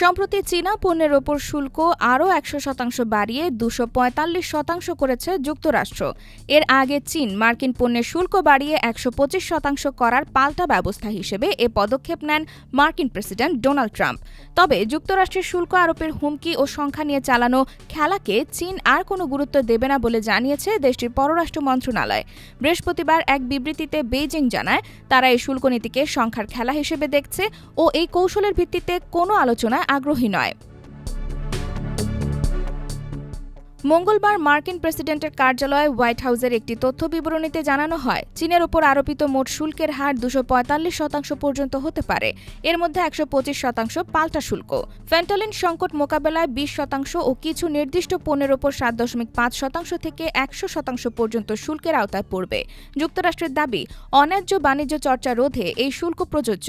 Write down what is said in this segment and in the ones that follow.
সম্প্রতি চীনা পণ্যের ওপর শুল্ক আরও একশো শতাংশ বাড়িয়ে দুশো পঁয়তাল্লিশ শতাংশ করেছে যুক্তরাষ্ট্র। এর আগে চীন মার্কিন পণ্যের শুল্ক বাড়িয়ে একশো পঁচিশ শতাংশ করার পাল্টা ব্যবস্থা হিসেবে এ পদক্ষেপ নেন মার্কিন প্রেসিডেন্ট ডোনাল্ড ট্রাম্প। তবে যুক্তরাষ্ট্রের শুল্ক আরোপের হুমকি ও সংখ্যা নিয়ে চালানো খেলাকে চীন আর কোনো গুরুত্ব দেবে না বলে জানিয়েছে দেশটির পররাষ্ট্র মন্ত্রণালয়। বৃহস্পতিবার এক বিবৃতিতে বেইজিং জানায়, তারা এই শুল্ক নীতিকে সংখ্যার খেলা হিসেবে দেখছে ও এই কৌশলের ভিত্তিতে কোনো আলোচনায় আগ্রহী নয়। মঙ্গলবার মার্কিন প্রেসিডেন্টের কার্যালয়ে হোয়াইট হাউসের একটি তথ্য বিবরণীতে জানানো হয়, চীনের ওপর আরোপিত মোট শুল্কের হার দুশো শতাংশ পর্যন্ত হতে পারে। এর মধ্যে একশো পঁচিশ শতাংশ পাল্টা শুল্ক। ফ্যান্টালিন সংকট মোকাবেলায় বিশ শতাংশ ও কিছু নির্দিষ্ট পণ্যের ওপর সাত দশমিক পাঁচ শতাংশ থেকে একশো শতাংশ পর্যন্ত শুল্কের আওতায় পড়বে। যুক্তরাষ্ট্রের দাবি, অন্যায্য বাণিজ্য চর্চা রোধে এই শুল্ক প্রযোজ্য।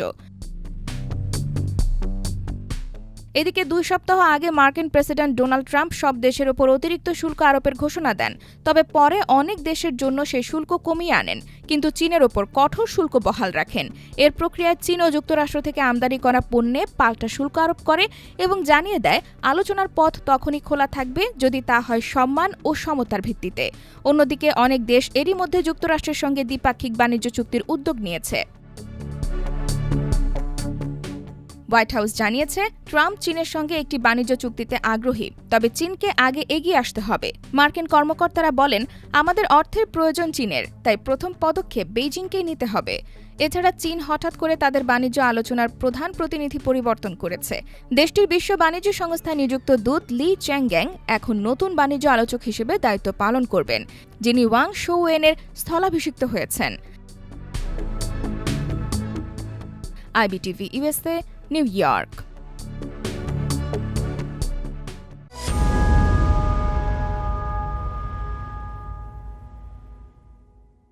এদিকে দুই সপ্তাহ আগে মার্কিন প্রেসিডেন্ট ডোনাল্ড ট্রাম্প সব দেশের ওপর অতিরিক্ত শুল্ক আরোপের ঘোষণা দেন। তবে পরে অনেক দেশের জন্য সেই শুল্ক কমিয়ে আনেন, কিন্তু চীনের ওপর কঠোর শুল্ক বহাল রাখেন। এর প্রক্রিয়ায় চীন ও যুক্তরাষ্ট্র থেকে আমদানি করা পণ্যে পাল্টা শুল্ক আরোপ করে এবং জানিয়ে দেয়, আলোচনার পথ তখনই খোলা থাকবে যদি তা হয় সম্মান ও সমতার ভিত্তিতে। অন্যদিকে অনেক দেশ এরই মধ্যে যুক্তরাষ্ট্রের সঙ্গে দ্বিপাক্ষিক বাণিজ্য চুক্তির উদ্যোগ নিয়েছে। হোয়াইট হাউস জানিয়েছে, ট্রাম্প চীনের সঙ্গে একটি বাণিজ্য চুক্তিতে আগ্রহী, তবে চীনকে আগে এগিয়ে আসতে হবে। মার্কিন কর্মকর্তারা বলেন, আমাদের অর্থের প্রয়োজন চীনের, তাই প্রথম পদক্ষেপ বেইজিংকেই নিতে হবে। এছাড়া চীন হঠাৎ করে তাদের বাণিজ্য আলোচনার প্রধান প্রতিনিধি পরিবর্তন করেছে। দেশটির বিশ্ব বাণিজ্য সংস্থায় নিযুক্ত দূত লি চ্যাংগ্যাং এখন নতুন বাণিজ্য আলোচক হিসেবে দায়িত্ব পালন করবেন, যিনি ওয়াং শোওয়েনের স্থলাভিষিক্ত হয়েছেন। IBTV USA New York.